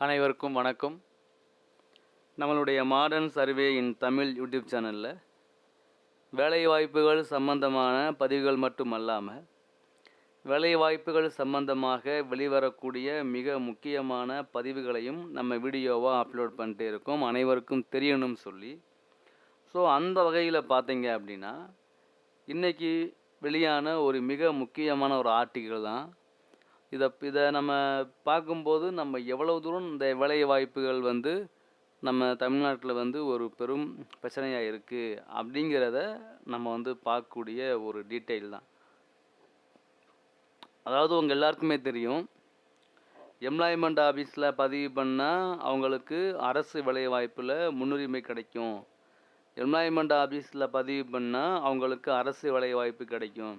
அனைவருக்கும் வணக்கம். நம்மளுடைய modern survey in Tamil YouTube சேனலில் வேலைவாய்ப்புகள் சம்பந்தமான பதிவுகள் மட்டும் அல்லாமல் வேலைவாய்ப்புகள் சம்பந்தமாக வெளிவரக்கூடிய மிக முக்கியமான பதிவுகளையும் நம்ம வீடியோவாக அப்லோட் பண்ணிட்டே இருக்கோம். அனைவருக்கும் தெரியணும்னு சொல்லி. ஸோ அந்த வகையில் பார்த்தீங்க அப்படின்னா இன்றைக்கி வெளியான ஒரு மிக முக்கியமான ஒரு ஆர்டிக்கிள் தான் இதை இதை நம்ம பார்க்கும்போது நம்ம எவ்வளவு தூரம் இந்த வேலை வாய்ப்புகள் வந்து நம்ம தமிழ்நாட்டில் வந்து ஒரு பெரும் பிரச்சனையாக இருக்குது அப்படிங்கிறத நம்ம வந்து பார்க்கக்கூடிய ஒரு டீட்டெயில் தான். அதாவது உங்கள் எல்லாருக்குமே தெரியும் எம்ப்ளாய்மெண்ட் ஆஃபீஸில் பதிவு பண்ணால் அவங்களுக்கு அரசு வேலைவாய்ப்பில் முன்னுரிமை கிடைக்கும். எம்ப்ளாய்மெண்ட் ஆஃபீஸில் பதிவு பண்ணால் அவங்களுக்கு அரசு வேலைவாய்ப்பு கிடைக்கும்.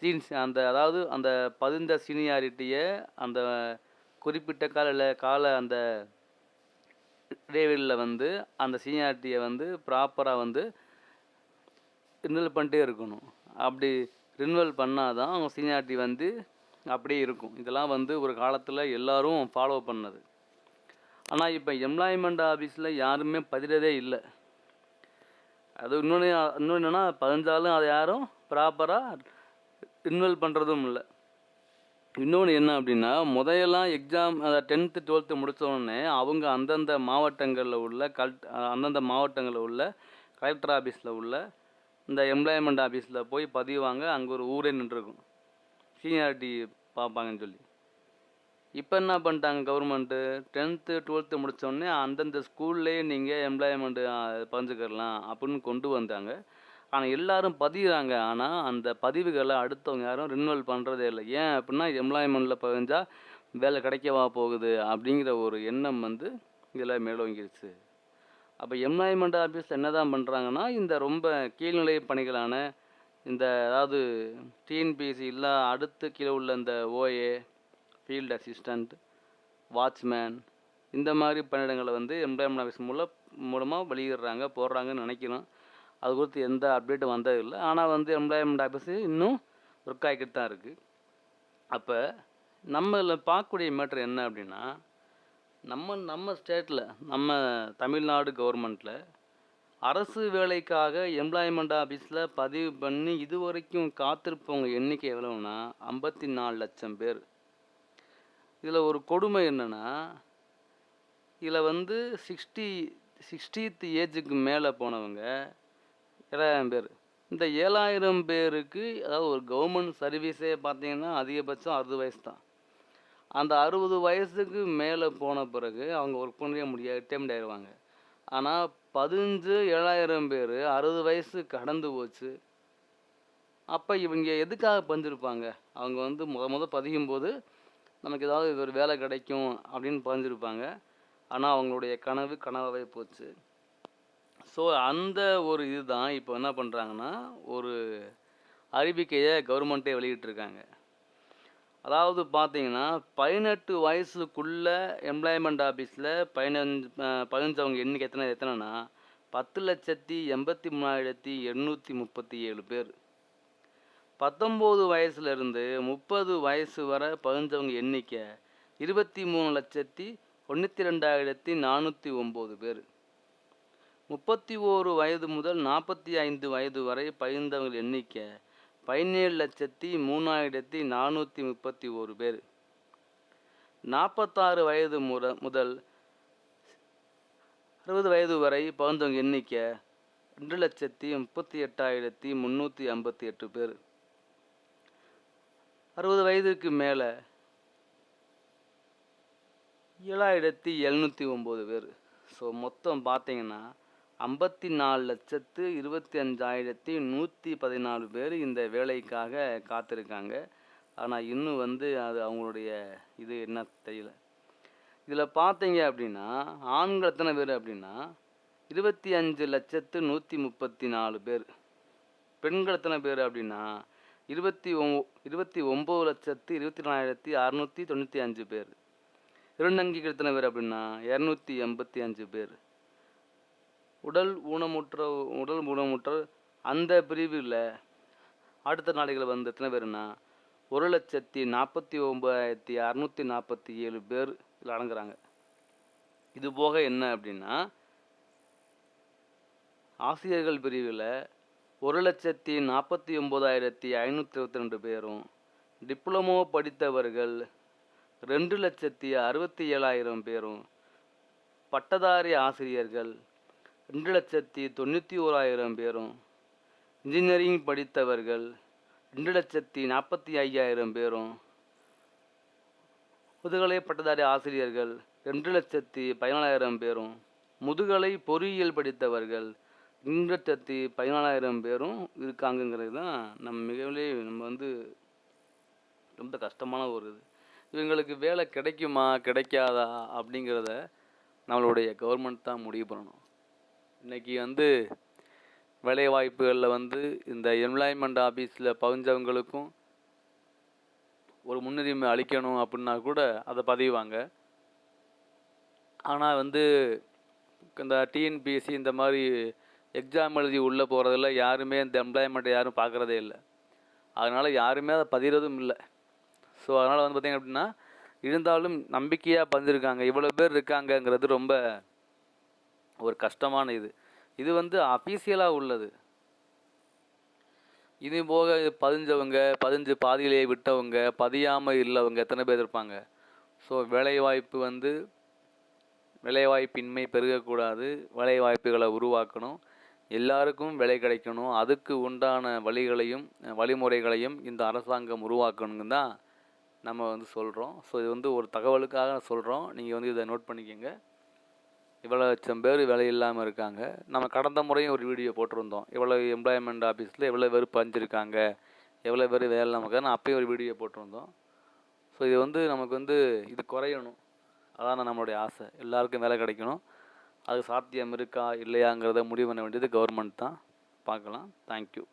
சீன்ஸ் அந்த அதாவது அந்த பதிந்த சீனியாரிட்டியை அந்த குறிப்பிட்ட கால கால அந்த இடைவெளியில் வந்து அந்த சீனியாரிட்டியை வந்து ப்ராப்பராக வந்து ரினுவல் பண்ணிட்டே இருக்கணும். அப்படி ரினுவல் பண்ணால் தான் அவங்க சீனியாரிட்டி வந்து அப்படியே இருக்கும். இதெல்லாம் வந்து ஒரு காலத்தில் எல்லோரும் ஃபாலோ பண்ணது. ஆனால் இப்போ எம்ப்ளாய்மெண்ட் ஆஃபீஸில் யாருமே பதிலதே இல்லை. அது இன்னொன்று இன்னொன்று என்னென்னா பதிஞ்சாலும் அதை யாரும் ப்ராப்பராக இன்வால்வ் பண்ணுறதும் இல்லை. இன்னொன்று என்ன அப்படின்னா முதையெல்லாம் எக்ஸாம் டென்த்து டுவெல்த்து முடித்தோடனே அவங்க அந்தந்த மாவட்டங்களில் உள்ள கல் அந்தந்த மாவட்டங்களில் உள்ள கலெக்டர் ஆஃபீஸில் உள்ள இந்த எம்ப்ளாய்மெண்ட் ஆஃபீஸில் போய் பதிவாங்க அங்கே ஒரு ஊரே நின்றுருக்கும். சீனியாரிட்டி பார்ப்பாங்கன்னு சொல்லி. இப்போ என்ன பண்ணிட்டாங்க கவர்மெண்ட்டு டென்த்து டுவெல்த்து முடித்தோடனே அந்தந்த ஸ்கூல்லேயே நீங்கள் எம்ப்ளாய்மெண்ட்டு பதிஞ்சுக்கலாம் அப்படின்னு கொண்டு வந்தாங்க. ஆனால் எல்லாரும் பதிகிறாங்க ஆனால் அந்த பதிவுகளை அடுத்தவங்க யாரும் ரினுவல் பண்ணுறதே இல்லை. ஏன் அப்படின்னா எம்ப்ளாய்மெண்ட்டில் பதிஞ்சால் வேலை கிடைக்கவா போகுது அப்படிங்கிற ஒரு எண்ணம் வந்து இதில் மேலோங்கிருச்சு. அப்போ எம்ப்ளாய்மெண்ட் ஆஃபீஸில் என்ன தான் பண்ணுறாங்கன்னா இந்த ரொம்ப கீழ்நிலை பணிகளான இந்த அதாவது டிஎன்பிஎஸ்சி இல்லை அடுத்து கீழே உள்ள இந்த ஓஏ ஃபீல்டு அசிஸ்டண்ட் வாட்ச்மேன் இந்த மாதிரி பணியிடங்களை வந்து எம்ப்ளாய்மெண்ட் ஆஃபீஸ் மூலம் மூலமாக வெளியிடுறாங்க போடுறாங்கன்னு நினைக்கிறோம். அது குறித்து எந்த அப்டேட்டும் வந்ததில்லை ஆனால் வந்து எம்ப்ளாய்மெண்ட் ஆஃபீஸு இன்னும் ஒர்க் ஆகிக்கிட்டு தான் இருக்குது அப்போ நம்மள பார்க்கக்கூடிய மேட்ரு என்ன அப்படின்னா நம்ம நம்ம ஸ்டேட்டில் நம்ம தமிழ்நாடு கவர்மெண்ட்டில் அரசு வேலைக்காக எம்ப்ளாய்மெண்ட் ஆஃபீஸில் பதிவு பண்ணி இது வரைக்கும் காத்திருப்பவங்க எண்ணிக்கை எவ்வளோன்னா ஐம்பத்தி நாலு லட்சம் பேர். இதில் ஒரு கொடுமை என்னென்னா இதில் வந்து சிக்ஸ்டி சிக்ஸ்டீத் ஏஜுக்கு மேலே போனவங்க ஏழாயிரம் பேர். இந்த ஏழாயிரம் பேருக்கு அதாவது ஒரு கவர்மெண்ட் சர்வீஸே பார்த்தீங்கன்னா அதிகபட்சம் அறுபது வயசு தான். அந்த அறுபது வயசுக்கு மேலே போன பிறகு அவங்க ஒர்க் பண்ணவே முடியாது ரிட்டைர்மெண்ட் ஆயிடுவாங்க ஆனால் பதினஞ்சு ஏழாயிரம் பேர் அறுபது வயசு கடந்து போச்சு. அப்போ இவங்க எதுக்காக பதிஞ்சிருப்பாங்க? அவங்க வந்து முத முத பதியும் போது நமக்கு ஏதாவது ஒரு வேலை கிடைக்கும் அப்படின்னு பதிஞ்சிருப்பாங்க. ஆனால் அவங்களுடைய கனவு கனவாகவே போச்சு. ஸோ அந்த ஒரு இதுதான் இப்போ என்ன பண்ணுறாங்கன்னா ஒரு அறிவிக்கையை கவர்மெண்ட்டே வெளியிட்டிருக்காங்க. அதாவது பார்த்தீங்கன்னா பதினெட்டு வயசுக்குள்ளே எம்ப்ளாய்மெண்ட் ஆஃபீஸில் பதினஞ்சு பதினஞ்சவங்க எண்ணிக்கை எத்தனை எத்தனைனா பத்து லட்சத்தி எண்பத்தி மூணாயிரத்தி எண்ணூற்றி முப்பத்தி ஏழு பேர். பத்தொம்போது வயசுலேருந்து முப்பது வயசு வரை பதினஞ்சவங்க எண்ணிக்கை இருபத்தி மூணு லட்சத்தி தொண்ணூற்றி ரெண்டாயிரத்தி நானூற்றி ஒம்பது பேர். முப்பத்தி ஓரு வயது முதல் நாற்பத்தி ஐந்து வயது வரை பயின்றவங்க எண்ணிக்கை பதினேழு லட்சத்தி மூணாயிரத்தி நானூற்றி முப்பத்தி ஓரு பேர். நாற்பத்தாறு வயது முற முதல் அறுபது வயது வரை பகிர்ந்தவங்க எண்ணிக்கை ரெண்டு லட்சத்தி முப்பத்தி எட்டாயிரத்தி முந்நூற்றி ஐம்பத்தி எட்டு பேர். அறுபது வயதுக்கு மேலே ஏழாயிரத்தி எழுநூற்றி ஒம்பது பேர். ஸோ மொத்தம் பார்த்தீங்கன்னா ஐம்பத்தி நாலு லட்சத்து இருபத்தி அஞ்சாயிரத்தி நூற்றி பதினாலு பேர் இந்த வேலைக்காக காத்திருக்காங்க. ஆனால் இன்னும் வந்து அது அவங்களுடைய இது என்ன தெரியல. இதில் பார்த்தீங்க அப்படின்னா ஆண்கள் எத்தனை பேர் அப்படின்னா இருபத்தி அஞ்சு லட்சத்து நூற்றி முப்பத்தி நாலு பேர். பெண்கள் எத்தனை பேர் அப்படின்னா இருபத்தி ஒ இருபத்தி ஒம்பது லட்சத்து இருபத்தி நாலாயிரத்தி அறநூற்றி தொண்ணூற்றி அஞ்சு பேர். திருநங்கைகள் எத்தனை பேர் அப்படின்னா இரநூத்தி எண்பத்தி அஞ்சு பேர். உடல் ஊனமுற்ற உடல் ஊனமுற்ற அந்த பிரிவில் அடுத்த நாடுகள் வந்து எத்தனை பேருன்னா ஒரு லட்சத்தி நாற்பத்தி ஒம்பதாயிரத்தி அறநூற்றி நாற்பத்தி ஏழு பேர் இதில் அடங்குறாங்க. இது போக என்ன அப்படின்னா ஆசிரியர்கள் பிரிவில் ஒரு லட்சத்தி நாற்பத்தி ஒம்பதாயிரத்தி ஐநூற்றி இருபத்தி ரெண்டு பேரும் டிப்ளமோ படித்தவர்கள் ரெண்டு லட்சத்தி அறுபத்தி ஏழாயிரம் பேரும் பட்டதாரி ஆசிரியர்கள் ரெண்டு லட்சத்தி தொண்ணூற்றி ஓராயிரம் பேரும் இன்ஜினியரிங் படித்தவர்கள் ரெண்டு லட்சத்தி நாற்பத்தி ஐயாயிரம் பேரும் முதுகலை பட்டதாரி ஆசிரியர்கள் ரெண்டு லட்சத்தி பதினாலாயிரம் பேரும் முதுகலை பொறியியல் படித்தவர்கள் ரெண்டு லட்சத்தி பதினாலாயிரம் பேரும் இருக்காங்கங்கிறது தான் நம்ம மிகவிலே நம்ம வந்து ரொம்ப கஷ்டமான ஒரு இது. இவங்களுக்கு வேலை கிடைக்குமா கிடைக்காதா அப்படிங்கிறத நம்மளுடைய கவர்மெண்ட் தான் முடிவு பண்ணணும். இன்றைக்கி வந்து வேலைவாய்ப்புகளில் வந்து இந்த எம்ப்ளாய்மெண்ட் ஆஃபீஸில் பகுஞ்சவங்களுக்கும் ஒரு முன்னுரிமை அளிக்கணும் அப்படின்னா கூட அதை பதிவாங்க. ஆனால் வந்து இந்த டிஎன்பிஎஸ்சி இந்த மாதிரி எக்ஸாம் எழுதி உள்ளே போகிறதில்ல யாருமே இந்த எம்ப்ளாய்மெண்ட்டை யாரும் பார்க்குறதே இல்லை. அதனால் யாருமே அதை பதிகிறதும் இல்லை. ஸோ அதனால் வந்து பார்த்திங்க அப்படின்னா இருந்தாலும் நம்பிக்கையாக பதிஞ்சிருக்காங்க. இவ்வளோ பேர் இருக்காங்கங்கிறது ரொம்ப ஒரு கஷ்டமான இது. இது வந்து அஃபீஷியலாக உள்ளது. இது போக பதிஞ்சவங்க பதிஞ்சு பாதியிலேயே விட்டவங்க பதியாமல் இல்லவங்க எத்தனை பேர் இருப்பாங்க? ஸோ வேலைவாய்ப்பு வந்து வேலைவாய்ப்பின்மை பெருகக்கூடாது. வேலைவாய்ப்புகளை உருவாக்கணும். எல்லாருக்கும் வேலை கிடைக்கணும். அதுக்கு உண்டான வழிகளையும் வழிமுறைகளையும் இந்த அரசாங்கம் உருவாக்கணுங்க தான் நம்ம வந்து சொல்கிறோம் ஸோ இது வந்து ஒரு தகவலுக்காக சொல்கிறோம் நீங்கள் வந்து இதை நோட் பண்ணிக்கோங்க. இவ்வளோ லட்சம் பேர் வேலை இல்லாமல் இருக்காங்க. நம்ம கடந்த முறையும் ஒரு வீடியோ போட்டிருந்தோம். எவ்வளோ எம்ப்ளாய்மெண்ட் ஆஃபீஸில் எவ்வளோ பேர் பஞ்சிருக்காங்க எவ்வளோ பேர் வேலை இல்லாமல் இருக்காங்க. அப்பயும் ஒரு வீடியோ போட்டிருந்தோம். ஸோ இது வந்து நமக்கு வந்து இது குறையணும். அதான் நம்மளுடைய ஆசை. எல்லாருக்கும் வேலை கிடைக்கணும். அது சாத்தியம் இருக்கா இல்லையாங்கிறத முடிவு பண்ண வேண்டியது கவர்மெண்ட் தான். பார்க்கலாம். தேங்க்யூ